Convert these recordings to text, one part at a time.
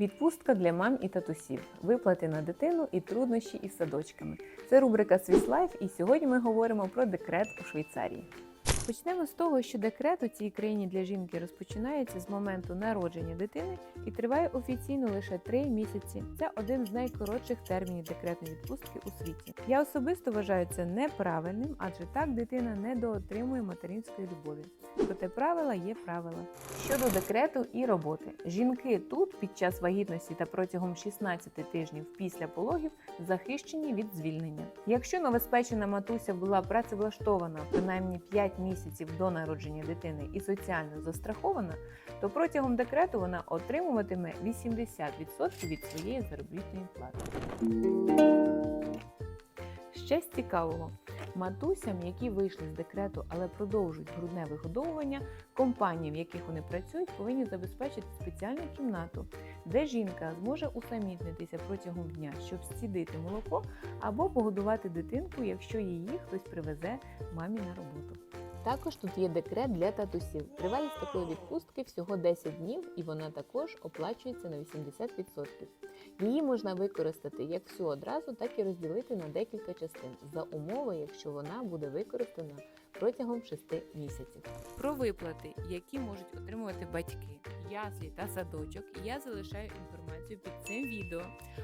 Відпустка для мам і татусів, виплати на дитину і труднощі із садочками. Це рубрика Swiss Life і сьогодні ми говоримо про декрет у Швейцарії. Почнемо з того, що декрет у цій країні для жінки розпочинається з моменту народження дитини і триває офіційно лише 3 місяці. Це один з найкоротших термінів декретної відпустки у світі. Я особисто вважаю це неправильним, адже так дитина не доотримує материнської любові. Проте правила є правила. Щодо декрету і роботи, жінки тут під час вагітності та протягом 16 тижнів після пологів захищені від звільнення. Якщо новоспечена матуся була працевлаштована принаймні 5 місяців до народження дитини і соціально застрахована, то протягом декрету вона отримуватиме 80% від своєї заробітної плати. Ще з цікавого. Матусям, які вийшли з декрету, але продовжують грудне вигодовування, компанії, в яких вони працюють, повинні забезпечити спеціальну кімнату, де жінка зможе усамітнитися протягом дня, щоб зцідити молоко або погодувати дитинку, якщо її хтось привезе мамі на роботу. Також тут є декрет для татусів. Тривалість такої відпустки всього 10 днів, і вона також оплачується на 80%. Її можна використати як всю одразу, так і розділити на декілька частин за умови, якщо вона буде використана протягом 6 місяців. Про виплати, які можуть отримувати батьки, яслі та садочок, я залишаю інформацію під цим відео.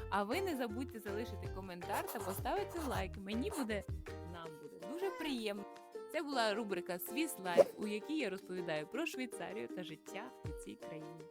А ви не забудьте залишити коментар та поставити лайк. Мені буде нам буде дуже приємно. Це була рубрика Swiss Life, у якій я розповідаю про Швейцарію та життя у цій країні.